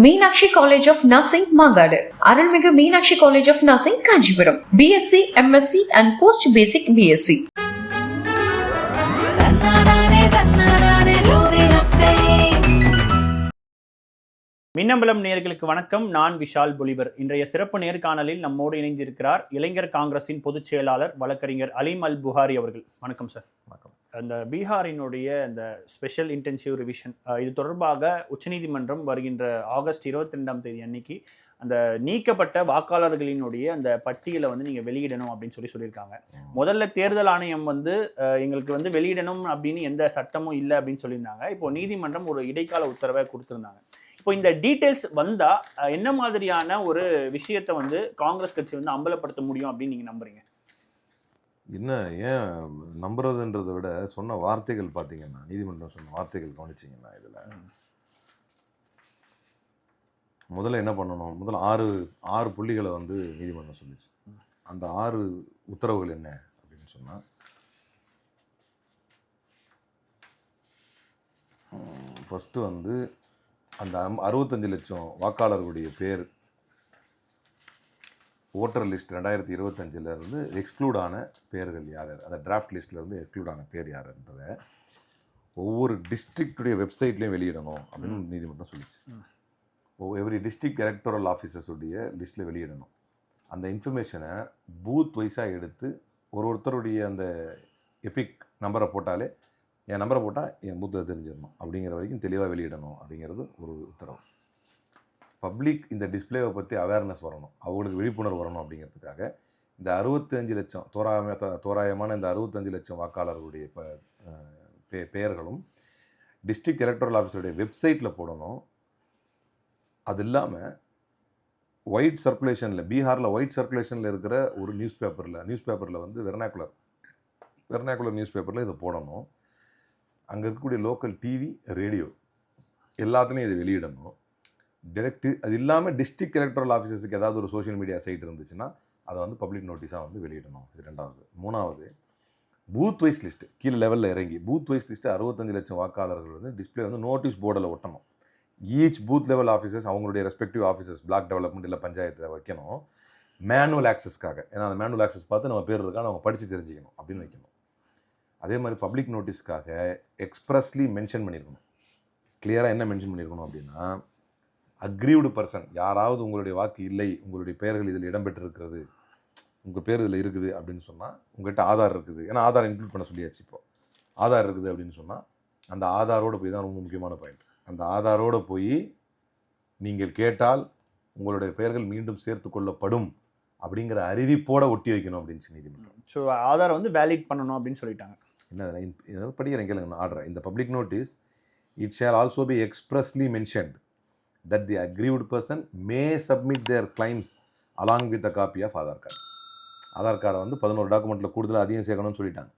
Meenakshi college of nursing Mangadu. Arulmigu Meenakshi college of nursing Kanchipuram. BSc MSc and post basic BSc Minnambalam நேயர்களுக்கு வணக்கம். நான் விஷால் பொலிவர். இன்றைய சிறப்பு நேர்காணலில் நம்மோடு இணைந்திருக்கிறார் இளைஞர் காங்கிரசின் பொதுச் செயலாளர் வழக்கறிஞர் அலீம் அல் புகாரி அவர்கள். வணக்கம் சார். வணக்கம். அந்த பீகாரினுடைய அந்த ஸ்பெஷல் இன்டென்சிவ் ரிவிஷன் இது தொடர்பாக உச்சநீதிமன்றம் வருகின்ற ஆகஸ்ட் இருபத்தி ரெண்டாம் தேதி அன்னைக்கு அந்த நீக்கப்பட்ட வாக்காளர்களினுடைய அந்த பட்டியலை வந்து நீங்கள் வெளியிடணும் அப்படின்னு சொல்லி சொல்லியிருக்காங்க. முதல்ல தேர்தல் ஆணையம் வந்து எங்களுக்கு வந்து வெளியிடணும் அப்படின்னு எந்த சட்டமும் இல்லை அப்படின்னு சொல்லியிருந்தாங்க. இப்போ நீதிமன்றம் ஒரு இடைக்கால உத்தரவை கொடுத்துருந்தாங்க. இப்போ இந்த டீட்டெயில்ஸ் வந்தால் என்ன மாதிரியான ஒரு விஷயத்தை வந்து காங்கிரஸ் கட்சி வந்து அம்பலப்படுத்த முடியும் அப்படின்னு நீங்கள் நம்புறீங்க? என்ன ஏன் நம்புறதுன்றதை விட சொன்ன வார்த்தைகள் பார்த்தீங்கன்னா நீதிமன்றம் சொன்ன வார்த்தைகள் கவனிச்சிங்கன்னா இதில் முதல்ல என்ன பண்ணணும்? முதல்ல ஆறு ஆறு புள்ளிகளை வந்து நீதிமன்றம் சொல்லிச்சு. அந்த ஆறு உத்தரவுகள் என்ன அப்படின்னு சொன்னால் ஃபஸ்ட்டு வந்து அந்த அறுபத்தஞ்சு லட்சம் வாக்காளர்களுடைய பேர் ஓட்டர் லிஸ்ட் ரெண்டாயிரத்தி இருபத்தஞ்சில் இருந்து எக்ஸ்க்ளூட் ஆன பேர்கள் யார்? யார் அந்த டிராஃப்ட் லிஸ்ட்ல இருந்து எக்ஸ்க்ளூட் ஆன பேர் யாருன்றதை ஒவ்வொரு டிஸ்ட்ரிக்டுடைய வெப்சைட்லையும் வெளியிடணும் அப்படின்னு நீதிமன்றம் சொல்லிச்சு. எவ்ரி டிஸ்ட்ரிக்ட் எலக்டோரல் ஆஃபீஸர்ஸுடைய லிஸ்ட்டில் வெளியிடணும். அந்த இன்ஃபர்மேஷனை பூத் வைஸாக எடுத்து ஒரு ஒருத்தருடைய அந்த எபிக் நம்பரை போட்டாலே என் நம்பரை போட்டால் என் பூத்தை தெரிஞ்சிடணும். அப்படிங்கிற வரைக்கும் தெளிவாக வெளியிடணும் அப்படிங்கிறது ஒரு உத்தரவு. பப்ளிக் இந்த டிஸ்ப்ளேவை பற்றி அவேர்னஸ் வரணும். அவங்களுக்கு விழிப்புணர்வு வரணும் அப்படிங்கிறதுக்காக இந்த அறுபத்தஞ்சு லட்சம் தோராயமாக தோராயமான இந்த அறுபத்தஞ்சு லட்சம் வாக்காளர்களுடைய ப பே பெயர்களும் டிஸ்ட்ரிக்ட் எலக்ட்ரல் ஆஃபீஸருடைய வெப்சைட்டில் போடணும். அது இல்லாமல் ஒயிட் சர்க்குலேஷனில் பீகாரில் ஒயிட் சர்க்குலேஷனில் இருக்கிற ஒரு நியூஸ் பேப்பரில் நியூஸ் பேப்பரில் வந்து வெர்னாக்குலர் வெர்னாக்குலர் நியூஸ் பேப்பரில் இதை போடணும். அங்கே இருக்கக்கூடிய லோக்கல் டிவி ரேடியோ எல்லாத்துலேயும் இதை வெளியிடணும். டிரெக்ட் அது இல்லாமல் டிஸ்ட்ரிக்ட் எலக்ட்ரல் ஆஃபீஸர்ஸுக்கு ஏதாவது ஒரு சோஷியல் மீடியா சைட் இருந்துச்சுன்னா அதை வந்து பப்ளிக் நோட்டீஸாக வந்து வெளியிடணும். இது ரெண்டாவது. மூணாவது பூத் வைஸ் லிஸ்ட்டு கீழே லெவலில் இறங்கி பூத் வைஸ் லிஸ்ட்டு அறுபத்தஞ்சு லட்சம் வாக்காளர்கள் வந்து டிஸ்ப்ளே வந்து நோட்டீஸ் போர்டில் ஒட்டணும். ஈச் பூத் லெவல் ஆஃபீஸர்ஸ் அவங்களுடைய ரெஸ்பெக்டிவ் ஆஃபீஸர்ஸ் பிளாக் டெவலப்மெண்ட் இல்லை பஞ்சாயத்தில் வைக்கணும். மேனுவல் ஆக்சஸ்க்காக ஏன்னா அந்த மேனுவல் ஆக்சஸ் பார்த்து நம்ம பேர் இருக்கா நம்ம படித்து தெரிஞ்சுக்கணும் அப்படின்னு வைக்கணும். அதே மாதிரி பப்ளிக் நோட்டீஸ்க்காக எக்ஸ்ப்ரெஸ்லி மென்ஷன் பண்ணியிருக்கணும் கிளியராக என்ன மென்ஷன் பண்ணியிருக்கணும் அப்படின்னா அக்ரீவ்டு பர்சன். யாராவது உங்களுடைய வாக்கு இல்லை உங்களுடைய பெயர்கள் இதில் இடம்பெற்றிருக்கிறது உங்கள் பேர் இதில் இருக்குது அப்படின்னு சொன்னால் உங்கள்கிட்ட ஆதார் இருக்குது. ஏன்னா ஆதார் இன்க்ளூட் பண்ண சொல்லியாச்சு இப்போ. ஆதார் இருக்குது அப்படின்னு சொன்னால் அந்த ஆதாரோடு போய் தான் ரொம்ப முக்கியமான பாயிண்ட் அந்த ஆதாரோடு போய் நீங்கள் கேட்டால் உங்களுடைய பெயர்கள் மீண்டும் சேர்த்து கொள்ளப்படும் அப்படிங்கிற அறிவிப்போட ஒட்டி வைக்கணும் அப்படின்னு நீதிமன்றம். ஸோ ஆதார் வந்து வேலிட் பண்ணணும் அப்படின்னு சொல்லிட்டாங்க. என்ன படிக்கிறேன் கேளுங்க ஆர்டர் இந்த public notice it shall also be expressly mentioned that the aggrieved person may submit their claims along with a copy of Aadhaar card Aadhaar கார்டை வந்து பதினோரு டாக்குமெண்ட்டில் கூடுதலாக அதையும் சேர்க்கணும்னு சொல்லிட்டாங்க.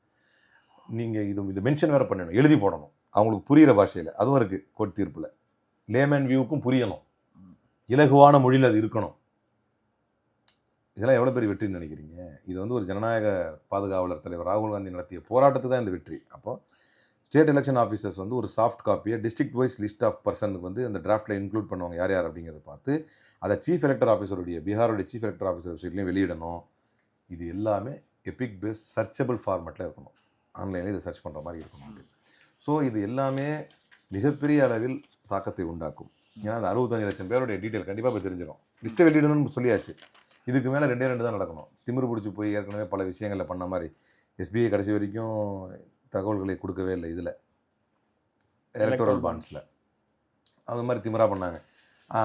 நீங்கள் இது இது மென்ஷன் வேறு பண்ணணும் எழுதி போடணும். அவங்களுக்கு புரிகிற பாஷையில். அதுவும் இருக்குது கோர்ட் தீர்ப்பில். லேமேன் வியூவுக்கும் புரியணும். இலகுவான மொழியில் அது இருக்கணும். இதெல்லாம் எவ்வளோ பெரிய வெற்றின்னு நினைக்கிறீங்க? இது வந்து ஒரு ஜனநாயக பாதுகாவலர் தலைவர் ராகுல் காந்தி நடத்திய போராட்டத்து தான் இந்த வெற்றி. அப்போது ஸ்டேட் எலெக்ஷன் ஆஃபீஸர்ஸ் வந்து ஒரு சாஃப்ட் காப்பியை டிஸ்ட்ரிக்ட் வைஸ் லிஸ்ட் ஆஃப் பர்சனுக்கு வந்து அந்த டிராஃப்ட்டில் இன்க்ளூட் பண்ணுவாங்க. யார் யார் அப்படிங்கிறத பார்த்து அதை சீஃப் எலெக்டர் ஆஃபீஸருடைய பீகாருடைய சீஃப் எலெக்டர் ஆஃபீஸர் வெப்சைட்லையும் வெளியிடணும். இது எல்லாமே எபிக் பேஸ் சர்ச்சபிள் ஃபார்மேட்டில் இருக்கணும். ஆன்லைனில் இதை சர்ச் பண்ணுற மாதிரி இருக்கணும். ஸோ இது எல்லாமே மிகப்பெரிய அளவில் தாக்கத்தை உண்டாக்கும். ஏன்னா அந்த அறுபத்தஞ்சு லட்சம் பேருடைய டீட்டெயில் கண்டிப்பாக போய் தெரிஞ்சிடும். லிஸ்ட்டை வெளியிடணும்னு சொல்லியாச்சு. இதுக்கு மேலே ரெண்டே ரெண்டு தான் நடக்கணும். திமிரு பிடிச்சி போய் ஏற்கனவே பல விஷயங்களில் பண்ண மாதிரி எஸ்பிஐ கடைசி வரைக்கும் தகவல்களை கொடுக்கவே இல்லை இதில். எலக்டோரல் பாண்ட்ஸில் அந்த மாதிரி திமிரா பண்ணாங்க.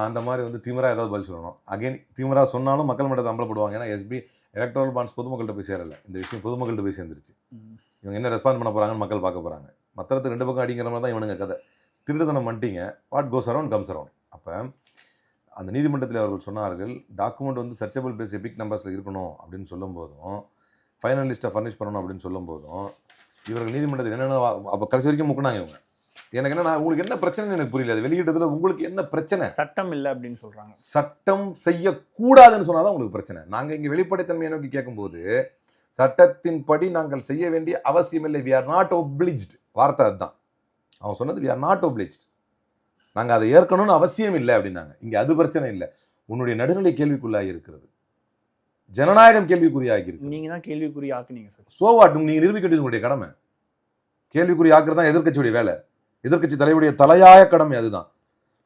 அந்த மாதிரி வந்து திமிரா ஏதாவது பதில் சொல்லணும். அகைன் திமிரா சொன்னாலும் மக்கள் மன்றத்தை அம்பலப்படுவாங்க. ஏன்னா எஸ்பி எலக்ட்ரல் பாண்ட்ஸ் பொதுமக்கள்கிட்ட போய் சேரல. இந்த விஷயம் பொதுமக்கள்கிட்ட போய் சேர்ந்துருச்சு. இவங்க என்ன ரெஸ்பாண்ட் பண்ண போகிறாங்கன்னு மக்கள் பார்க்க போகிறாங்க மற்றத்து ரெண்டு பக்கம் அடிங்கிற மாதிரி தான் இவனுங்க கதை. திருடுதனம் பண்ணிட்டீங்க what goes around comes around அப்போ அந்த நீதிமன்றத்தில் அவர்கள் சொன்னார்கள் டாக்குமெண்ட் வந்து சர்ச்சபிள் பேஸ் எபிக் நம்பர்ஸில் இருக்கணும். அப்படின்னு சொல்லும்போதும் ஃபைனல் லிஸ்ட்டை ஃபர்னிஷ் பண்ணணும் அப்படின்னு சொல்லும்போதும் இவர்கள் நீதிமன்றத்தில் என்னென்ன அப்போ கடைசி வரைக்கும் முக்கினாங்க இவங்க. எனக்கு என்ன உங்களுக்கு என்ன பிரச்சனைன்னு எனக்கு புரியல. அது வெளியிட்டதுல உங்களுக்கு என்ன பிரச்சனை? சட்டம் இல்லை அப்படின்னு சொல்றாங்க. சட்டம் செய்யக்கூடாதுன்னு சொன்னாதான் உங்களுக்கு பிரச்சனை. நாங்கள் இங்கே வெளிப்படைத்தன்மையை நோக்கி கேட்கும்போது சட்டத்தின்படி நாங்கள் செய்ய வேண்டிய அவசியம் இல்லை. வி ஆர் நாட் ஒப்ளிஜ்ட் வார்த்தை அதுதான். அவன் சொன்னது வி ஆர் நாட் ஒப்ளிஜ்ட் நாங்கள் அதை ஏற்கணும்னு அவசியம் இல்லை அப்படின்னாங்க. இங்கே அது பிரச்சனை இல்லை. உன்னுடைய நடுநிலை கேள்விக்குள்ளாகி இருக்கிறது. ஜனநாயகம் கேள்விக்குறியாகி இருக்கு நீங்க தான் கேள்விக்குறி ஆக்குனீங்க சார் சோவாட் நீங்க நிரூபிக்க வேண்டியது உங்களுடைய கடமை. கேள்விக்குறி ஆக்குறது தான் எதிர்க்கட்சியுடைய வேலை. எதிர்க்கட்சி தலைவருடைய தலையாய கடமை அதுதான்.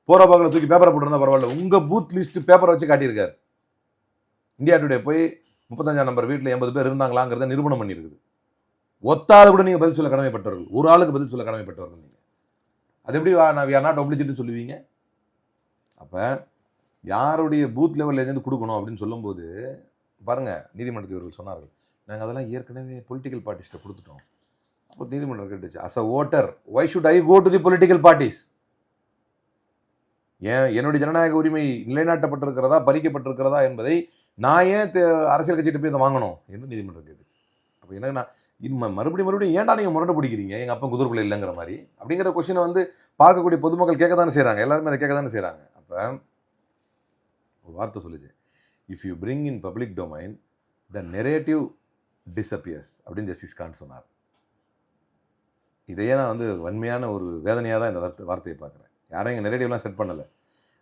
போற பக்கத்தில் தூக்கி பேப்பரை போட்டிருந்தா பரவாயில்ல. உங்க பூத் லிஸ்ட் பேப்பரை வச்சு காட்டியிருக்காரு. இந்தியா டுடே போய் முப்பத்தஞ்சாம் நம்பர் வீட்டில் எண்பது பேர் இருந்தாங்களாங்கிறத நிரூபணம் பண்ணியிருக்குது. ஒத்தாத கூட நீங்க பதில் சொல்ல கடமைப்பட்டவர்கள். ஒரு ஆளுக்கு பதில் சொல்ல கடமைப்பட்டவர்கள் நீங்க. அது எப்படி நான் யார் நாட் ஒப்ளிச்சிட்டு சொல்லுவீங்க? அப்ப யாருடைய பூத் லெவல் ஏஜென்ட் கொடுக்கணும் அப்படின்னு சொல்லும்போது பாருங்கள் நீதிமன்றத்தில் இவர்கள் சொன்னார்கள். நாங்கள் அதெல்லாம் ஏற்கனவே பொலிட்டிக்கல் பார்ட்டிஸ்ட்டை கொடுத்துட்டோம். அப்போ நீதிமன்றம் கேட்டுச்சு as a voter why should I go to the political parties ஏன் என்னுடைய ஜனநாயக உரிமை நிலைநாட்டப்பட்டிருக்கிறதா பறிக்கப்பட்டிருக்கிறதா என்பதை நான் ஏன் அரசியல் கட்சிகிட்ட போய் இதை வாங்கணும் என்று நீதிமன்றம் கேட்டுச்சு. அப்போ என்ன நான் இனிமே மறுபடியும் மறுபடியும் ஏன்டா நீங்கள் முரண்டு பிடிக்கிறீங்க? எங்கள் அப்பா குதிர்குள்ள இல்லைங்கிற மாதிரி. அப்படிங்கிற கொஸ்டினை வந்து பார்க்கக்கூடிய பொதுமக்கள் கேட்க தானே செய்கிறாங்க எல்லாருமே அதை கேட்க தானே செய்கிறாங்க அப்போ ஒரு வார்த்தை சொல்லிச்சேன் if you bring in public domain the narrative disappears அப்படின்னு ஜஸ்டிஸ் கான் சொன்னார். இதையே நான் வந்து வன்மையான ஒரு வேதனையாக தான் இந்த வார்த்தை வார்த்தையை பார்க்குறேன். யாரும் எங்கள் நெரேட்டிவ்லாம் செட் பண்ணலை.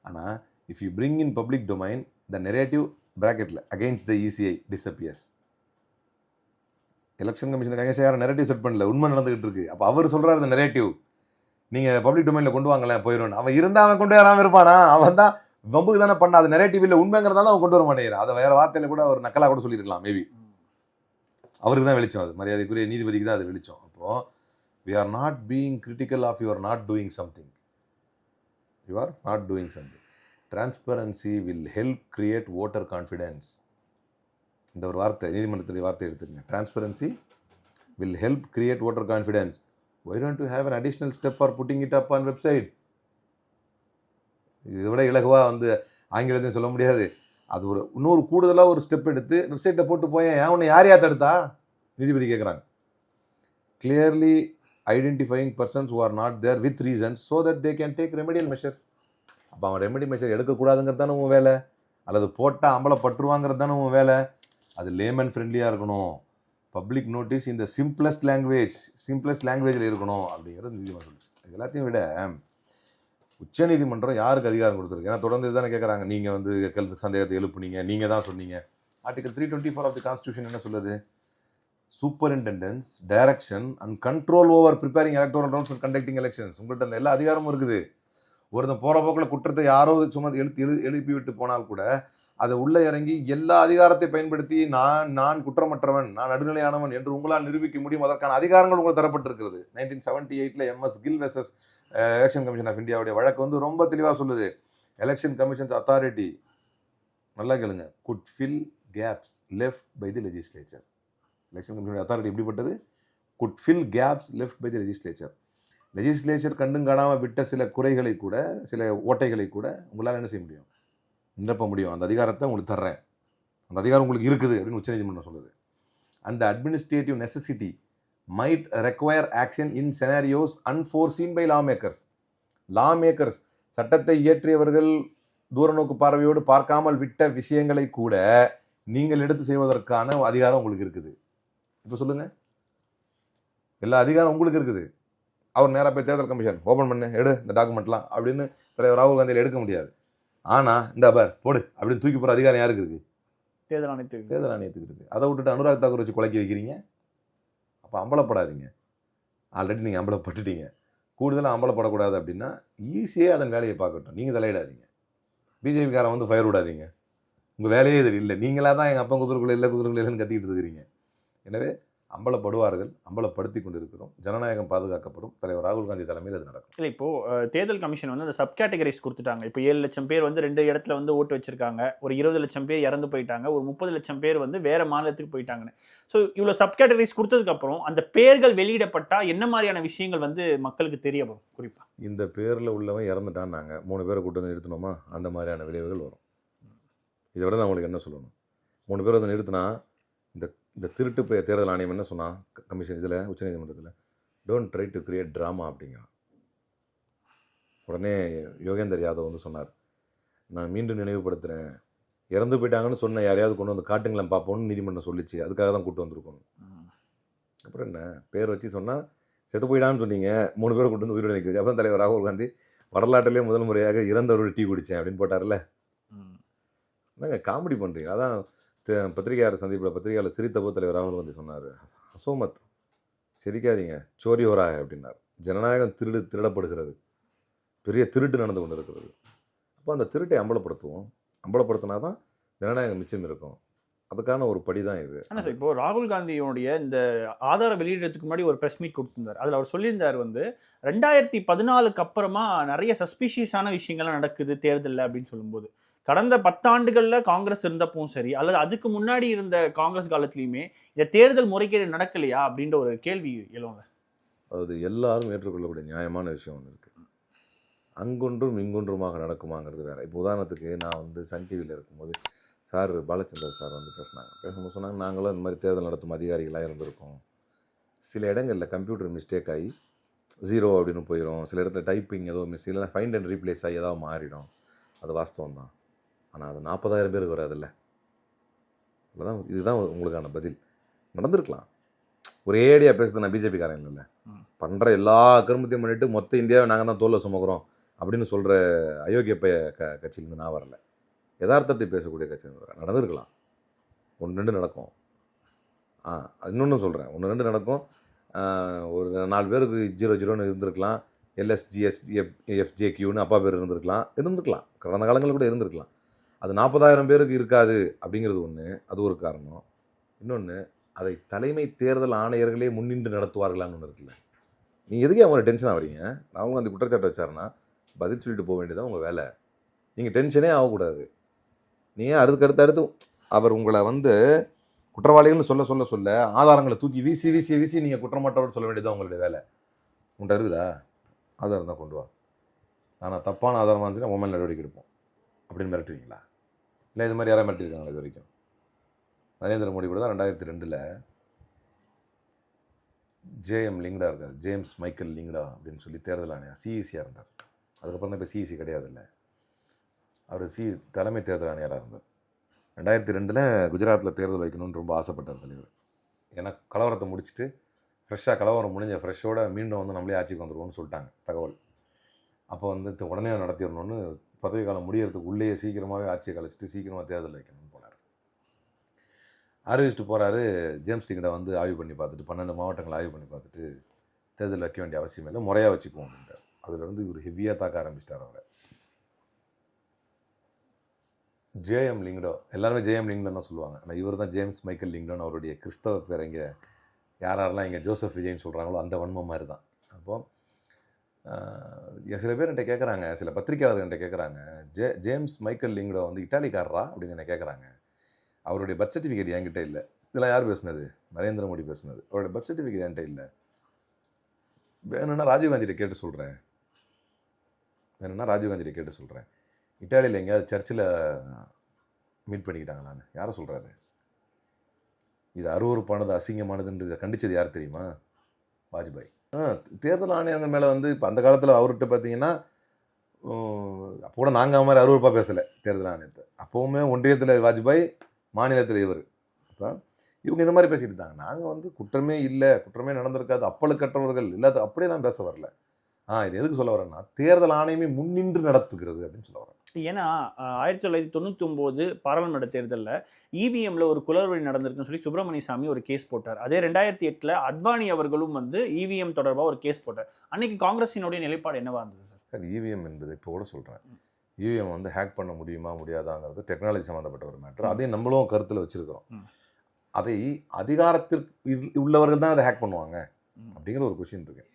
ஆனால் if you bring in public domain the narrative ப்ராக்கெட்டில் against the ECI disappears election கமிஷனுக்கு against யாரும் நெரேட்டிவ் செட் பண்ணல. உண்மை நடந்துகிட்டு இருக்கு. அப்போ அவர் சொல்கிறார் இந்த நெரேட்டிவ் நீங்கள் பப்ளிக் டொமைனில் கொண்டு வாங்களேன் போயிடும் அவன் இருந்தால் அவன் கொண்டு வராமல் இருப்பானா? அவன் தான் வம்புக்கு தானே பண்ண அது நெரேட்டிவ் இல்லை உண்மைங்கிறதால அவன் கொண்டு வர மாட்டேங்கிறான் அதை வேற வார்த்தையில கூட ஒரு நக்கலாக கூட சொல்லியிருக்கலாம் மேபி அவருக்கு தான் வெளிச்சம் அது மரியாதைக்குரிய நீதிபதிக்கு தான் அது வெளிச்சம். அப்போது we are not being critical of you're not doing something you are not doing something transparency will help create voter confidence இந்த ஒரு வார்த்தை நீதிமன்றத்துடைய வார்த்தை எடுத்துக்கங்க. Transparency will help create voter confidence why don't you have an additional step for putting it up on website இதை விட இலகுவாக வந்து ஆங்கிலத்தையும் சொல்ல முடியாது. அது ஒரு இன்னொரு கூடுதலாக ஒரு ஸ்டெப் எடுத்து வெப்சைட்டை போட்டு போய் ஏன் உன்னை யார் யார் தடுத்தா நீதிபதி கேட்குறாங்க clearly identifying persons are not there with reasons so that they can take remedial measures அப்போ அவன் ரெமெடி மெஷர் எடுக்கக்கூடாதுங்கிறது தானே உன் வேலை. அல்லது போட்டால் அம்பலப்பட்டுருவாங்கிறது தானே உன் வேலை. அது லேமன் ஃப்ரெண்ட்லியாக இருக்கணும். பப்ளிக் நோட்டீஸ் இந்த சிம்பிளஸ்ட் லாங்குவேஜ் சிம்பிளஸ்ட் லாங்குவேஜில் இருக்கணும் அப்படிங்கிறது நீதிமன்றம் எல்லாத்தையும் விட உச்சநீதிமன்றம் யாருக்கு அதிகாரம் கொடுத்துருக்கு? ஏன்னா தொடர்ந்து தானே கேட்குறாங்க நீங்கள் வந்து கருத்து சந்தேகத்தை எழுப்புனீங்க. நீங்கள் தான் சொன்னீங்க. Article three twenty four of the constitution என்ன சொல்லுது? Superintendence direction and control over preparing electoral rolls and conducting elections உங்கள்கிட்ட அந்த எல்லா அதிகாரமும் இருக்குது. ஒருத்தன் போகிற போக்கில் குற்றத்தை யாரோ சும்மா எழுத்து எழு எழுப்பி விட்டு போனால் கூட அதை உள்ளே இறங்கி எல்லா அதிகாரத்தை பயன்படுத்தி நான் நான் குற்றமற்றவன் நான் நடுநிலையானவன் என்று உங்களால் நிரூபிக்க முடியும். அதற்கான அதிகாரங்கள் உங்களுக்கு தரப்பட்டிருக்கிறது. நைன்டீன் செவன்டி எயிட்டில் MS Gill versus election commission of இந்தியாவுடைய வழக்கு வந்து ரொம்ப தெளிவாக சொல்லுது. எலெக்ஷன் கமிஷன்ஸ் அத்தாரிட்டி நல்லா கேளுங்க. Could fill gaps left by the legislature election commission authority எப்படிப்பட்டது? Could fill gaps left by the legislature legislature கண்டும் காணாமல் விட்ட சில குறைகளை கூட சில ஓட்டைகளை கூட உங்களால் என்ன செய்ய முடியும்? நிரப்ப முடியும். அந்த அதிகாரத்தை உங்களுக்கு தர்றேன். அந்த அதிகாரம் உங்களுக்கு இருக்குது அப்படின்னு உச்சநீதிமன்றம் சொல்லுது. அந்த administrative necessity might require action in scenarios unforeseen by law makers law makers சட்டத்தை இயற்றியவர்கள் தூரநோக்கு பார்வையோடு பார்க்காமல் விட்ட விஷயங்களை கூட நீங்கள் எடுத்து செய்வதற்கான அதிகாரம் உங்களுக்கு இருக்குது. இப்போ சொல்லுங்க. எல்லா அதிகாரம் உங்களுக்கு இருக்குது. அவர் நேராக போய் தேர்தல் கமிஷன் ஓப்பன் பண்ணு எடு இந்த டாக்குமெண்ட்லாம் அப்படின்னு தலைவர் ராகுல் காந்தியில் எடுக்க முடியாது. ஆனால் இந்த பார் போடு அப்படின்னு தூக்கி போகிற அதிகாரம் யாருக்கு இருக்குது தேர்தல் ஆணையத்துக்கு தேர்தல் ஆணையத்துக்கு இருக்குது அதை விட்டுட்டு அனுராக் தாக்கூர் வச்சு குலைக்கி வைக்கிறீங்க? அப்போ அம்பலப்படாதீங்க. ஆல்ரெடி நீங்கள் அம்பலப்பட்டுட்டீங்க. கூடுதலாக அம்பலப்படக்கூடாது அப்படின்னா ஈஸியாக அதன் வேலையை பார்க்கட்டும். நீங்கள் தலையிடாதீங்க. பிஜேபிக்காரன் வந்து ஃபயர் விடாதீங்க. உங்கள் வேலையே இது இல்லை நீங்களாக தான் எங்கள் அப்பா குதிரைக்குள்ள இல்லை குதிரைக்குள்ள இல்லைன்னு கத்திக்கிட்டு இருக்கிறீங்க. எனவே அம்பலப்படுவார்கள் அம்பலப்படுத்தி கொண்டிருக்கிறோம் ஜனநாயகம் பாதுகாக்கப்படும். தலைவர் ராகுல் காந்தி தலைமையில் அது நடக்கும். இல்லை இப்போ தேர்தல் கமிஷன் வந்து அந்த சப் கேட்டகரிஸ் கொடுத்துட்டாங்க. இப்போ ஏழு லட்சம் பேர் வந்து ரெண்டு இடத்துல வந்து ஓட்டு வச்சிருக்காங்க. ஒரு இருபது லட்சம் பேர் இறந்து போயிட்டாங்க. ஒரு முப்பது லட்சம் பேர் வந்து வேற மாநிலத்துக்கு போயிட்டாங்கன்னு. ஸோ இவ்வளோ சப் கேட்டகரிஸ் கொடுத்ததுக்கு அப்புறம் அந்த பேர்கள் வெளியிடப்பட்டா என்ன மாதிரியான விஷயங்கள் வந்து மக்களுக்கு தெரிய வரும் குறிப்பா? இந்த பேரில் உள்ளவன் இறந்துட்டான் நாங்கள் மூணு பேரை கூட்டு வந்து நிறுத்தினோமா அந்த மாதிரியான விளைவுகள் வரும். இதை விட நான் உங்களுக்கு என்ன சொல்லணும்? மூணு பேர் வந்து நிறுத்தினா இந்த இந்த திருட்டு பே- தேர்தல் ஆணையம் என்ன சொன்னான் க- கமிஷன் இதில் உச்சநீதிமன்றத்தில் don't try to create drama அப்படிங்கிறான். உடனே யோகேந்தர் யாதவ் வந்து சொன்னார் நான் மீண்டும் நினைவுபடுத்துகிறேன் இறந்து போயிட்டாங்கன்னு சொன்ன யாரையாவது கொண்டு வந்து காட்டுங்களேன் பார்ப்போம்னு நீதிமன்றம் சொல்லிச்சு. அதுக்காக தான் கூட்டு வந்திருக்கோம். அப்புறம் என்ன? பேர் வச்சு சொன்னால் செத்து போயிடான்னு சொன்னீங்க. மூணு பேரை கூட்டு வந்து உயிரோடு நிற்க வச்சு. அப்புறம் தலைவர் ராகுல் காந்தி வரலாற்றிலே முதல் முறையாக இறந்தவரோட டீ குடித்தேன் அப்படின்னு போட்டார்ல. என்னங்க காமெடி பண்ணுறீங்க அதான் பத்திரிகையாளர் சந்திப்பில் பத்திரிகையாளர் சிரித்த போது தலைவர் ராகுல் காந்தி சொன்னார் அசோமத் சிரிக்காதீங்க சோரியோராக அப்படின்னார். ஜனநாயகம் திருடு திருடப்படுகிறது. பெரிய திருட்டு நடந்து கொண்டு இருக்கிறது அப்போ அந்த திருட்டை அம்பலப்படுத்துவோம். அம்பலப்படுத்தினா தான் ஜனநாயகம் மிச்சம் இருக்கும். அதுக்கான ஒரு படி தான் இது. ஆனால் சார் இப்போ ராகுல் காந்தியோடைய இந்த ஆதார வெளியிடத்துக்கு முன்னாடி ஒரு ப்ரெஸ் மீட் கொடுத்துருந்தார். அதில் அவர் சொல்லியிருந்தார் வந்து ரெண்டாயிரத்தி பதினாலுக்கு அப்புறமா நிறைய சஸ்பிஷியஸான விஷயங்கள்லாம் நடக்குது தேர்தலில் அப்படின்னு சொல்லும்போது. கடந்த பத்தாண்டுகளில் காங்கிரஸ் இருந்தப்பவும் சரி அல்லது அதுக்கு முன்னாடி இருந்த காங்கிரஸ் காலத்துலையுமே இந்த தேர்தல் முறைகேடு நடக்கலையா அப்படின்ற ஒரு கேள்வி எழுவாங்க. அதாவது எல்லாரும் ஏற்றுக்கொள்ளக்கூடிய நியாயமான விஷயம் ஒன்று இருக்குது அங்கொன்றும் இங்கொன்றுமாக நடக்குமாங்கிறது வேற. இப்போ உதாரணத்துக்கு நான் வந்து சன் டிவியில் இருக்கும்போது சார் பாலச்சந்தர் சார் வந்து பேசினாங்க. பேசும்போது சொன்னாங்க நாங்களும் இந்த மாதிரி தேர்தல் நடத்தும் அதிகாரிகளாக இருந்திருக்கோம். சில இடங்களில் கம்ப்யூட்டர் மிஸ்டேக் ஆகி ஜீரோ அப்படின்னு போயிடும் சில இடத்துல டைப்பிங் ஏதோ மிஸ் இல்லை ஃபைண்ட் அண்ட் ரீப்ளேஸ் ஆகி ஏதாவது மாறிடும். அது வாஸ்தவம் தான் ஆனால் அது நாற்பதாயிரம் பேருக்கு வராதுல்ல. அதான் இதுதான் உங்களுக்கான பதில். நடந்திருக்கலாம். ஒரே ஐடியா பேசுறது நான் பிஜேபிக்காரன் இல்லைல்ல. பண்ணுற எல்லா கருமத்தையும் பண்ணிட்டு மொத்த இந்தியாவை நாங்கள் தான் தோல்ல சுமக்கிறோம் அப்படின்னு சொல்கிற அயோக்கிய பைய க கட்சியிலேருந்து நான் வரல. யதார்த்தத்தை பேசக்கூடிய கட்சியிலேருந்து வரேன் நடந்திருக்கலாம். ஒன்று ரெண்டு நடக்கும். ஆ இன்னொன்று சொல்கிறேன் ஒன்று ரெண்டு நடக்கும். ஒரு நாலு பேருக்கு ஜீரோ ஜீரோன்னு இருந்திருக்கலாம். எல்எஸ்ஜிஎஸ் எஃப் எஃப்ஜேக்யூன்னு அப்பா பேர் இருந்திருக்கலாம். இருந்திருக்கலாம். கடந்த காலங்களில் கூட இருந்திருக்கலாம். அது நாற்பதாயிரம் பேருக்கு இருக்காது அப்படிங்கிறது ஒன்று அது ஒரு காரணம். இன்னொன்று அதை தலைமை தேர்தல் ஆணையர்களே முன்னின்று நடத்துவார்களான்னு ஒன்று இருக்குல்ல. நீங்கள் எதுக்கே அவங்க டென்ஷன் ஆகிறீங்க அவங்க அந்த குற்றச்சாட்டு வச்சாருன்னா பதில் சொல்லிட்டு போக வேண்டியதான் உங்கள் வேலை. நீங்கள் டென்ஷனே ஆகக்கூடாது. நீங்கள் அடுத்து அடுத்து அடுத்து அவர் உங்களை வந்து குற்றவாளிகள்னு சொல்ல சொல்ல சொல்ல ஆதாரங்களை தூக்கி வீசி வீசி வீசி நீங்கள் குற்றமற்றவர் சொல்ல வேண்டியதான் உங்களுடைய வேலை. உன்ட்ட இருக்குதா? ஆதாரம் தான் கொண்டு வா. ஆனால் தப்பான ஆதாரமாக இருந்துச்சுன்னா உன் மேல் நடவடிக்கை எடுப்போம். அப்படின்னு மிரட்டுவீங்களா? இல்லை இது மாதிரி யாராவது மிரட்டிருக்காங்களா இது வரைக்கும்? நரேந்திர மோடி கூட தான் ரெண்டாயிரத்தி ரெண்டில் ஜேஎம் லிங்டா இருக்கார். ஜேம்ஸ் மைக்கேல் லிங்டா அப்படின்னு சொல்லி தேர்தல் ஆணையர் சிஇசியாக இருந்தார். அதுக்கப்புறம் தான் இப்போ சிஇசி கிடையாது இல்லை அவர் சி தலைமை தேர்தல் ஆணையராக இருந்தார். ரெண்டாயிரத்தி ரெண்டில் குஜராத்தில் தேர்தல் வைக்கணும்னு ரொம்ப ஆசைப்பட்டார் தலைவர். ஏன்னா கலவரத்தை முடிச்சுட்டு ஃப்ரெஷ்ஷாக கலவரம் முடிஞ்ச ஃப்ரெஷ்ஷோட மீண்டும் வந்து நம்மளே ஆட்சிக்கு வந்துடுவோம்னு சொல்லிட்டாங்க தகவல். அப்போ வந்து உடனே நடத்திடணும்னு பதவி காலம் முடியறதுக்கு உள்ளேயே சீக்கிரமாகவே ஆட்சியை கலைச்சிட்டு சீக்கிரமாக தேர்தல் வைக்கணும்னு போனார். அறிவிச்சிட்டு போகிறாரு ஜேம்ஸ் டிங்கடா வந்து ஆய்வு பண்ணி பார்த்துட்டு பன்னெண்டு மாவட்டங்களை ஆய்வு பண்ணி பார்த்துட்டு தேர்தல் வைக்க வேண்டிய அவசியம் இல்லை முறையாக வச்சுக்குவோம் அப்படின்ட்டார் அதுல இருந்து இவர் ஹெவியாக தாக்க ஆரம்பிச்சிட்டார் அவரை. ஜேஎம் லிங்டோ எல்லாருமே ஜேஎம் லிங்டன் தான் சொல்லுவாங்க. ஆனால் இவர் தான் ஜேம்ஸ் மைக்கேல் லிங்டன் அவருடைய கிறிஸ்தவ பேர் இங்கே யார் யாரெல்லாம் இங்கே ஜோசப் விஜய்னு சொல்கிறாங்களோ அந்த வன்மம் மாதிரி தான் அப்போது சில பேர் என்கிட்ட கேட்குறாங்க சில பத்திரிகையாளர்கள் என்கிட்ட கேட்குறாங்க ஜே ஜேம்ஸ் மைக்கேல் லிங்டோ வந்து இட்டாலிக்காரரா அப்படின்னு என்ன கேட்குறாங்க அவருடைய பர்த் சர்டிஃபிகேட் என்கிட்ட இல்லை. இதெல்லாம் யார் பேசுனது? நரேந்திர மோடி பேசுனது. அவருடைய பர்த் சர்டிஃபிகேட் என்கிட்ட இல்லை. வேணும்னா ராஜீவ்காந்திகிட்ட கேட்டு சொல்கிறேன் வேணும்னா ராஜீவ்காந்திகிட்ட கேட்டு சொல்கிறேன் இட்டாலியில் எங்கேயாவது சர்ச்சில் மீட் பண்ணிக்கிட்டாங்களான்னு. யாரை சொல்கிறாரு இது அருவறுப்பானது அசிங்கமானதுன்றதை கண்டித்தது யார் தெரியுமா? வாஜ்பாய். தேர்தல் ஆணையங்கள் மேலே வந்து இப்போ அந்த காலத்தில் அவர்கிட்ட பார்த்தீங்கன்னா அப்போ கூட நாங்கள் மாதிரி அருவறுப்பாக பேசலை தேர்தல் ஆணையத்தை. அப்போவுமே ஒன்றியத்தில் வாஜ்பாய் மாநிலத்தில் இவர். அப்போ இவங்க இந்த மாதிரி பேசிட்டு இருந்தாங்க. நாங்கள் வந்து குற்றமே இல்லை குற்றமே நடந்திருக்காது அப்பழுக்கற்றவர்கள் இல்லாத நான் பேச வரல. ஆ இது எதுக்கு சொல்ல வரேன்னா தேர்தல் ஆணையமே முன்னின்று நடத்துகிறது அப்படின்னு சொல்ல வரேன். ஏன்னா ஆயிரத்தி தொள்ளாயிரத்தி தொண்ணூத்தி ஒன்பது பாராளுமன்ற தேர்தலில் இவிஎம்ல ஒரு குளறுபடி நடந்திருக்குன்னு சொல்லி சுப்பிரமணிய சாமி ஒரு கேஸ் போட்டார். அதே ரெண்டாயிரத்தி எட்டுல அத்வானி அவர்களும் வந்து இவிஎம் தொடர்பாக ஒரு கேஸ் போட்டார். அன்னைக்கு காங்கிரசினுடைய நிலைப்பாடு என்னவா இருந்தது சார்? அது இவிஎம் என்பது இப்போ கூட சொல்கிறேன் இவிஎம் வந்து ஹேக் பண்ண முடியுமா முடியாதாங்கிறது டெக்னாலஜி சம்மந்தப்பட்ட ஒரு மேட்டர். அதையும் நம்மளும் கருத்தில் வச்சுருக்கிறோம். அதை அதிகாரத்திற்கு உள்ளவர்கள் தான் அதை ஹேக் பண்ணுவாங்க. அப்படிங்கிற ஒரு கொஷின் இருக்கு.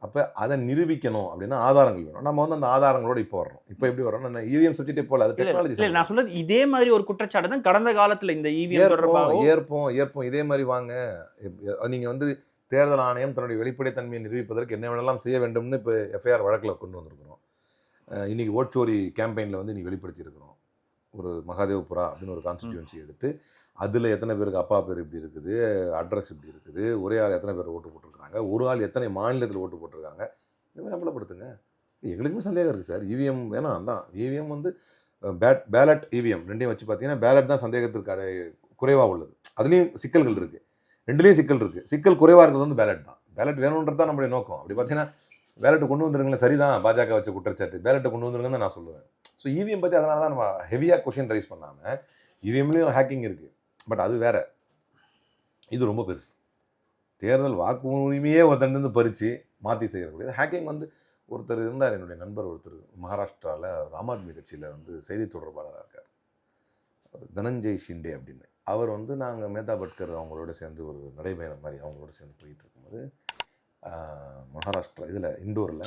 அப்போ அதை நிரூபிக்கணும் அப்படின்னா ஆதாரங்கள் வேணும். நம்ம வந்து அந்த ஆதாரங்களோட இப்போ வர்றோம். இப்போ எப்படி வரோம் இவிஎம் சப்ஜெக்டே போல அது டெக்னாலஜி நான் சொல்றது இதே மாதிரி ஒரு குற்றச்சாட்டு தான் கடந்த காலத்துல இந்த இவிஎம் ஏற்போம் தொடர்பாக ஏற்போம் ஏற்போம். இதே மாதிரி வாங்க. இப்ப- நீங்க வந்து தேர்தல் ஆணையம் தன்னுடைய வெளிப்படைத்தன்மையை நிரூபிப்பதற்கு என்ன வேணாலும் செய்ய வேண்டும்னு இப்போ எஃப்ஐஆர் வழக்கில் கொண்டு வந்திருக்கிறோம். அஹ் இன்னைக்கு ஓட்சோரி கேம்பெயினில் வந்து இன்னைக்கு வெளிப்படுத்தியிருக்கிறோம். ஒரு மகாதேவபுரா அப்படின்னு ஒரு கான்ஸ்டிடியூன்சி எடுத்து அதில் எத்தனை பேருக்கு அப்பா பேர் இப்படி இருக்குது அட்ரஸ் இப்படி இருக்குது ஒரே ஆள் எத்தனை பேர் ஓட்டு போட்டிருக்காங்க ஒரு ஆள் எத்தனை மாநிலத்தில் ஓட்டு போட்டிருக்காங்க இந்த மாதிரி அம்பலப்படுத்துங்க. எங்களுக்குமே சந்தேகம் இருக்குது சார். இவிஎம் வேணாம் தான் இவிஎம் வந்து பேட் பேலட் இவிஎம் ரெண்டையும் வச்சு பார்த்தீங்கன்னா பேலட் தான் சந்தேகத்திற்கு குறைவாக உள்ளது. அதுலேயும் சிக்கல்கள் இருக்குது ரெண்டுலேயும் சிக்கல் இருக்குது சிக்கல் குறைவாக இருக்கிறது வந்து பேலட் தான். பேலட் வேணுன்றது தான் நம்மளுடைய நோக்கம். அப்படி பார்த்தீங்கன்னா பேலட்டை கொண்டு வந்துருங்களேன் சரிதான். பாஜக வச்ச குற்றச்சாட்டு. பேலட்டை கொண்டு வந்துருங்கன்னு தான் நான் சொல்லுவேன். ஸோ இவிஎம் பற்றி அதனால தான் நம்ம ஹெவியாக கொஷின் ரைஸ் பண்ணாமல் இவிஎம்லேயும் ஹேக்கிங் இருக்குது பட் அது வேற. இது ரொம்ப பெருசு. தேர்தல் வாக்கு உரிமையே பறித்து மாற்றி செய்யக்கூடியது ஹேக்கிங் வந்து ஒருத்தர் இருந்தார் என்னுடைய நண்பர் ஒருத்தர் மகாராஷ்டிராவில் ஆம் ஆத்மி கட்சியில் வந்து செய்தி தொடர்பாளராக இருக்கார். தனஞ்சய் ஷிண்டே அப்படின்னு. அவர் வந்து நாங்கள் மேதா பட்கர் அவங்களோட சேர்ந்து ஒரு நடைபயணம் மாதிரி அவங்களோட சேர்ந்து போயிட்டு இருக்கும்போது மகாராஷ்டிரா இதில் இண்டோரில்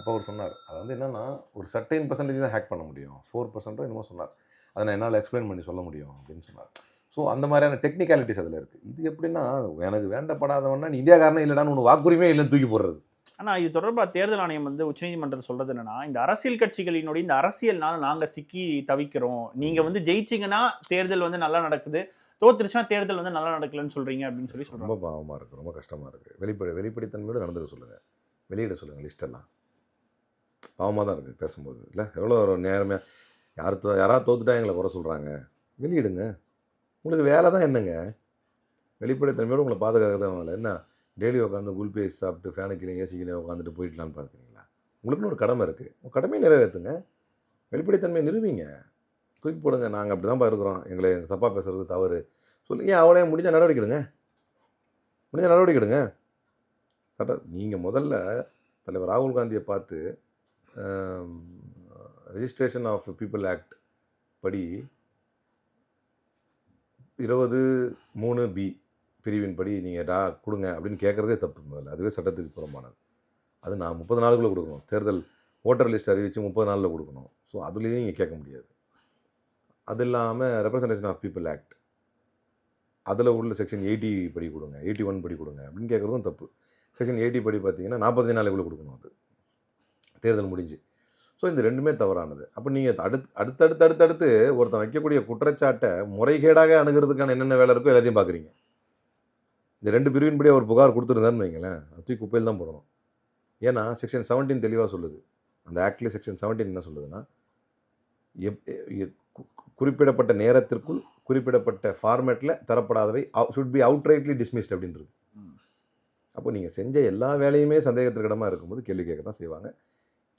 அப்போ அவர் சொன்னார். அது வந்து என்னென்னா ஒரு சர்டைன் பர்சன்டேஜ் தான் ஹேக் பண்ண முடியும். ஃபோர் பர்சன்ட்டோ என்னமோ சொன்னார். அதை நான் என்னால் எக்ஸ்பிளைன் பண்ணி சொல்ல முடியும் அப்படின்னு சொன்னார். ஸோ அந்த மாதிரியான டெக்னிக்காலிட்டிஸ் அதில் இருக்குது இது எப்படின்னா எனக்கு வேண்டப்படாதவன்னா நீ இந்தியாக்காரனே இல்லைடான்னு ஒன்று வாக்குரிமையே இல்லைன்னு தூக்கி போடுறது. ஆனா இது தொடர்பா தேர்தல் ஆணையம் வந்து உச்சநீதிமன்றம் சொல்றது என்னன்னா இந்த அரசியல் கட்சிகளினுடைய இந்த அரசியல்னால நாங்க சிக்கி தவிக்கிறோம். நீங்க வந்து ஜெயிச்சீங்கன்னா தேர்தல் வந்து நல்லா நடக்குது. தோத்துருச்சுன்னா தேர்தல் வந்து நல்லா நடக்கலன்னு சொல்றீங்க அப்படின்னு சொல்லி ரொம்ப பாவமாக இருக்குது ரொம்ப கஷ்டமாக இருக்குது வெளிப்படை வெளிப்படைத்தன்மையோடு நடந்துக்க சொல்லுங்கள் வெளியிட சொல்லுங்கள் லிஸ்டெல்லாம் பாவமாக தான் இருக்குது பேசும்போது. இல்லை எவ்வளோ ஒரு யார் தோ யாராவது தோத்துட்டா எங்களை குறை சொல்கிறாங்க வெளியிடுங்க. உங்களுக்கு வேலை தான் என்னங்க? வெளிப்படைத்தன்மையோடு உங்களை பாதுகாக்க தான் வேலை. என்ன? டெய்லி உட்காந்து குல்பே சாப்பிட்டு ஃபேனு கீழே உட்காந்துட்டு போயிடலான்னு பார்க்குறீங்களா? உங்களுக்குன்னு ஒரு கடமை இருக்குது உங்கள் கடமையை நிறைவேற்றுங்க வெளிப்படைத்தன்மையை நிறுவிங்க. தூக்கி போடுங்க. நாங்கள் அப்படி தான் இருக்கிறோம் எங்களை தப்பாக பேசுறது தவறு. சொல்லுங்க ஏன் அவளே முடிஞ்ச நடவடிக்கை எடுங்க. முடிஞ்ச நடவடிக்கை எடுங்க. சட்ட நீங்கள் முதல்ல தலைவர் ராகுல் காந்தியை பார்த்து ரெஜிஸ்ட்ரேஷன் ஆஃப் பீப்புள் ஆக்ட் படி இருபது மூணு பி பிரிவின் படி நீங்கள் டா கொடுங்க அப்படின்னு கேட்குறதே தப்பு முதல்ல. அதுவே சட்டத்துக்கு புறமானது அது நான் முப்பது நாளுக்குள்ளே கொடுக்கணும். தேர்தல் ஓட்டர் லிஸ்ட் அறிவித்து முப்பது நாளில் கொடுக்கணும். ஸோ அதுலேயும் நீங்கள் கேட்க முடியாது. அது இல்லாமல் ரெப்ரசன்டேஷன் ஆஃப் பீப்புள் ஆக்ட் அதில் உள்ள செக்ஷன் எயிட்டி படி கொடுங்க. எயிட்டி ஒன் படி கொடுங்க அப்படின்னு கேட்குறதும் தப்பு. செக்ஷன் எயிட்டி படி பார்த்தீங்கன்னா நாற்பத்தி நாளைக்குள்ளே கொடுக்கணும் அது. தேர்தல் முடிஞ்சு. ஸோ இந்த ரெண்டுமே தவறானது. அப்போ நீங்கள் அடுத்து அடுத்தடுத்து அடுத்தடுத்து ஒருத்தன் வைக்கக்கூடிய குற்றச்சாட்டை முறைகேடாக அணுகிறதுக்கான என்னென்ன வேலை இருக்கோ எல்லாத்தையும் பார்க்குறீங்க. இந்த ரெண்டு பிரிவின்படி அவர் புகார் கொடுத்துருந்தாருன்னு வைங்களேன். தூக்கி குப்பையில் தான் போடணும். ஏன்னா செக்ஷன் செவன்டீன் தெளிவாக சொல்லுது. அந்த ஆக்ட்லேயே செக்ஷன் செவன்டீன் என்ன சொல்லுதுன்னா எப் குறிப்பிடப்பட்ட நேரத்திற்குள் குறிப்பிடப்பட்ட ஃபார்மேட்டில் தரப்படாதவை ஷுட் பி அவுட்ரைட்லி டிஸ்மிஸ்ட் அப்படின்றது. அப்போ நீங்கள் செஞ்ச எல்லா வேலையுமே சந்தேகத்திற்கிடமாக இருக்கும்போது கேள்வி கேட்க தான் செய்வாங்க.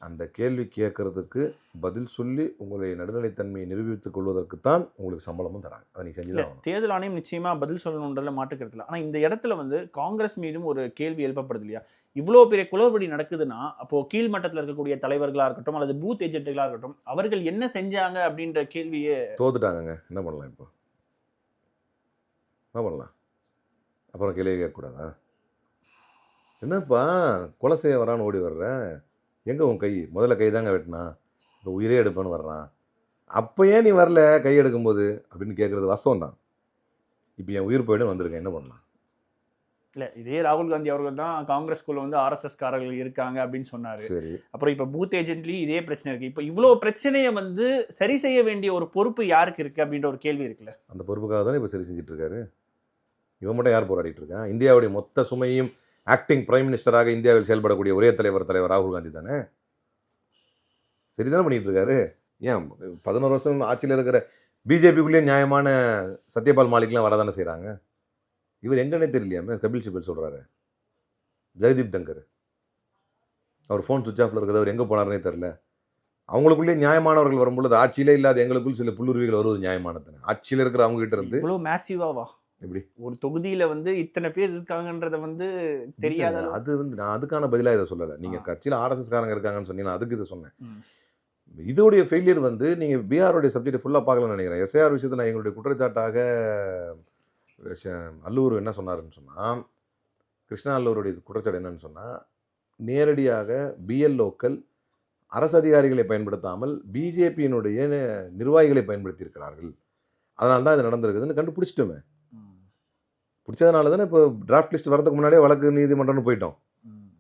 அந்த கேள்வி கேட்கறதுக்கு பதில் சொல்லி உங்களுடைய நடுநிலைத்தன்மையை நிரூபித்துக் கொள்வதற்கு தான் உங்களுக்கு சம்பளமும் தராங்க. அதை நீ செஞ்சு தேர்தல் ஆணையம் நிச்சயமா பதில் சொல்லணுன்றதுல மாட்டுக்கிறதுல ஆனா இந்த இடத்துல வந்து காங்கிரஸ் மீதும் ஒரு கேள்வி எழுப்பப்படுது இல்லையா? இவ்வளவு பெரிய குளறுபடி நடக்குதுன்னா அப்போ கீழ்மட்டத்தில் இருக்கக்கூடிய தலைவர்களா இருக்கட்டும் அல்லது பூத் ஏஜென்ட்டுகளா இருக்கட்டும் அவர்கள் என்ன செஞ்சாங்க அப்படின்ற கேள்வியே தோத்துட்டாங்கங்க. என்ன பண்ணலாம் இப்போ? என்ன பண்ணலாம்? அப்புறம் கேள்வி கேட்கக்கூடாதா? என்னப்பா கொலை செய்ய வரான்னு ஓடி வர்ற? எங்கே உன் கை? முதல்ல கை தாங்க வெட்டினா. இப்போ உயிரே எடுப்பேன்னு வர்றான். அப்போ ஏன் நீ வரல கை எடுக்கும்போது? அப்படின்னு கேட்குறது வாஸ்தவம் தான் இப்போ என் உயிர் போயிடும் வந்திருக்கேன். என்ன பண்ணலாம்? இல்ல இதே ராகுல் காந்தி அவர்கள் தான் காங்கிரஸ்குள்ள வந்து ஆர்எஸ்எஸ் காரர்கள் இருக்காங்க அப்படின்னு சொன்னாரு. சரி. அப்புறம் இப்ப பூத் ஏஜென்ட்லயும் இதே பிரச்சனை இருக்கு. இப்ப இவ்வளவு பிரச்சனையை வந்து சரி செய்ய வேண்டிய ஒரு பொறுப்பு யாருக்கு இருக்கு அப்படின்ற ஒரு கேள்வி இருக்குல்ல? அந்த பொறுப்புக்காக தானே இப்போ சரி செஞ்சுட்டு இருக்காரு? இவன் மட்டும் யார் போராடிட்டு இருக்கான்? இந்தியாவுடைய மொத்த சுமையும் ஆக்டிங் பிரைம் மினிஸ்டராக இந்தியாவில் செயல்படக்கூடிய ஒரே தலைவர் தலைவர் ராகுல் காந்தி தானே? சரிதானே பண்ணிகிட்டு இருக்காரு ஏன் பதினோரு வருஷம் ஆட்சியில் இருக்கிற பிஜேபிக்குள்ளேயே நியாயமான சத்யபால் மாலிக்லாம் வரதானே செய்கிறாங்க இவர் எங்கன்னே தெரியலையாமே கபில் சிபல் சொல்கிறாரு ஜெகதீப் தங்கர். அவர் ஃபோன் சுவிச் ஆஃபில் இருக்கிறது அவர் எங்கே போனார்னே தெரில அவங்களுக்குள்ளே நியாயமானவர்கள் வரும்பொழுது ஆட்சியிலே இல்லாத எங்களுக்குள் சில புல்லுருவிகள் வருவது நியாயமானது ஆட்சியில் இருக்கிற அவங்ககிட்ட இருந்து இவ்வளோ மேசிவாவா எப்படி? ஒரு தொகுதியில வந்து இத்தனை பேர் இருக்காங்கன்றத வந்து தெரியாத அது வந்து நான் அதுக்கான பதிலா இதை சொல்லலை. நீங்க ஆ. கட்சியில் ஆர்எஸ்எஸ் காரங்க இருக்காங்கன்னு சொன்னீங்க அதுக்கு இதை சொன்னேன். இதோடைய ஃபெயிலியர் வந்து நீங்க பிஆருடைய சப்ஜெக்ட் ஃபுல்லாக பார்க்கலன்னு நினைக்கிறேன். எஸ்ஏஆர் விஷயத்தில் எங்களுடைய குற்றச்சாட்டாக அல்லூர் என்ன சொன்னாருன்னு சொன்னா கிருஷ்ணா அல்லூருடைய குற்றச்சாட்டு என்னன்னு சொன்னா நேரடியாக பிஎல்ஓக்கள் அரசு அதிகாரிகளை பயன்படுத்தாமல் பிஜேபியினுடைய நிர்வாகிகளை பயன்படுத்தி இருக்கிறார்கள் அதனால தான் இது நடந்திருக்குதுன்னு கண்டுபிடிச்சிட்டோமே. பிடிச்சதுனால தானே இப்போ டிராஃப்ட் லிஸ்ட் வரதுக்கு முன்னாடியே வழக்கு நீதிமன்றம்னு போயிட்டோம்.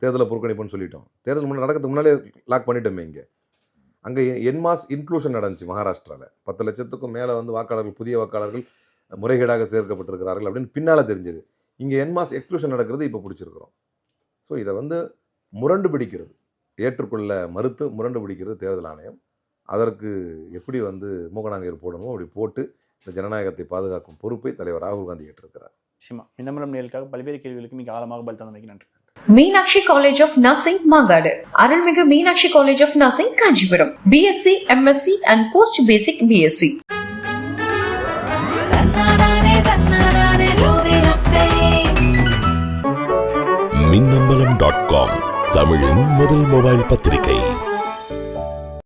தேர்தலை புறக்கணிப்புன்னு சொல்லிட்டோம். தேர்தல் முன்னாடி நடக்கிறதுக்கு முன்னாலே லாக் பண்ணிட்டோமே இங்கே. அங்கே என்மாஸ் இன்க்ளூஷன் நடந்துச்சு மகாராஷ்டிராவில் பத்து லட்சத்துக்கும் மேலே வந்து வாக்காளர்கள் புதிய வாக்காளர்கள் முறைகேடாக சேர்க்கப்பட்டிருக்கிறார்கள் அப்படின்னு பின்னால் தெரிஞ்சது. இங்கே என்மாஸ் எக்ஸ்க்ளூஷன் நடக்கிறது இப்போ பிடிச்சிருக்கிறோம். ஸோ இதை வந்து முரண்டு பிடிக்கிறது. ஏற்றுக்கொள்ள மறுத்து முரண்டு பிடிக்கிறது தேர்தல் ஆணையம். அதற்கு எப்படி வந்து மூக்கநாங்கயிறு போடணுமோ அப்படி போட்டு இந்த ஜனநாயகத்தை பாதுகாக்கும் பொறுப்பை தலைவர் ராகுல் காந்தி ஏற்றிருக்கிறார். நிச்சயமா இந்த நேர்களுக்காக பல்வேறு கேள்விகளுக்கு மிக ஆழமாக பதில் தந்தமைக்கு நன்றி. Meenakshi college of nursing Mangadu. அருள்மிகு Meenakshi college of nursing Kanchipuram. BSc MSc and post basic BSc Minnambalam dot com தமிழின் முதல் மொபைல் பத்திரிகை.